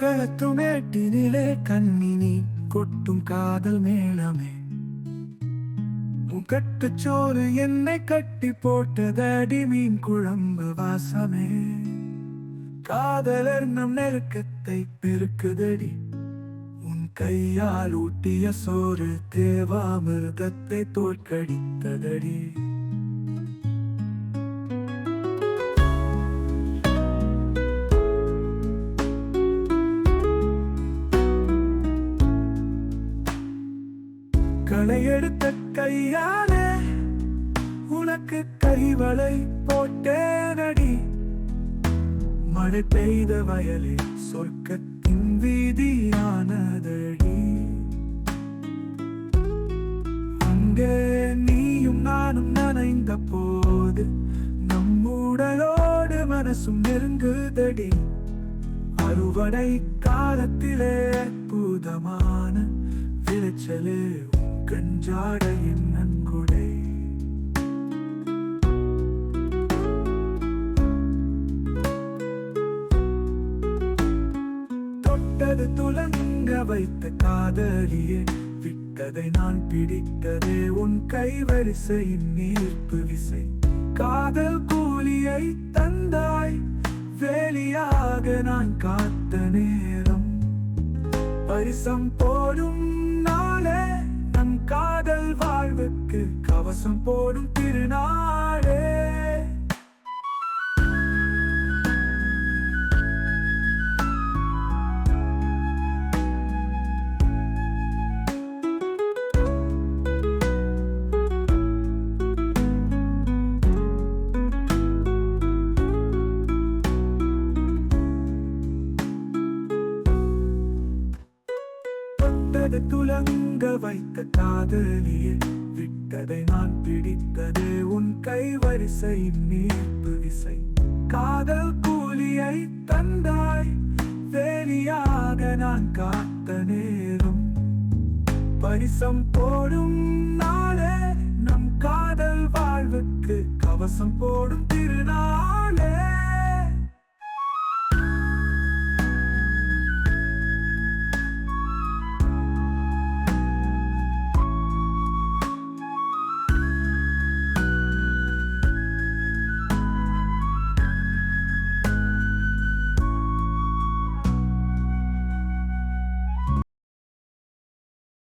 களத்துமேட்டினிலே கண்ணினி கொட்டும் காதல் மேளமே. கட்டுச்சோறு என்னை கட்டி போட்டதடி மீன் குழம்பு வாசமே. காதலர் நம் நெருக்கத்தை பெருக்குதடி. உன் கையால் ஊட்டிய சோறு தேவாமிர்தத்தை தோற்கடித்ததடி. கணை எடுத்த கையாலே உனக்கு கைவளை போட்டேனடி. மழை பெய்த வயலே சொர்க்கத்தின் வீதியானதடி. அங்கே நீயும் நானும் நனைந்த போது நம்முடலோடு மனசும் நெருங்குதடி. அறுவடை காலத்திலே அற்புதமான விளைச்சலே உன் கஞ்சாடையின் நன்கொடை. தொட்டது துலங்க வைத்த காதலியே விட்டதை நான் பிடித்ததே உன் கைவரிசையின் நீர்ப்பு விசை. காதல் கூலியை தந்தாய் வேலியாக நான் காத்த நேரம். பரிசம் போடும் நாளே காதல் வாழ்வுக்கு கவசம் போடும் திருநாளே. அது துலங்க வைத்த காதலியே. விட்டதை நான் பிடித்ததே உன் கைவரிசையின் நீர்ப்பு விசை. காதல் கூலியை தந்தாய் வேலியாக நான் காத்த நேரம். பரிசம் போடும் நாளே நம் காதல் வாழ்வுக்கு கவசம் போ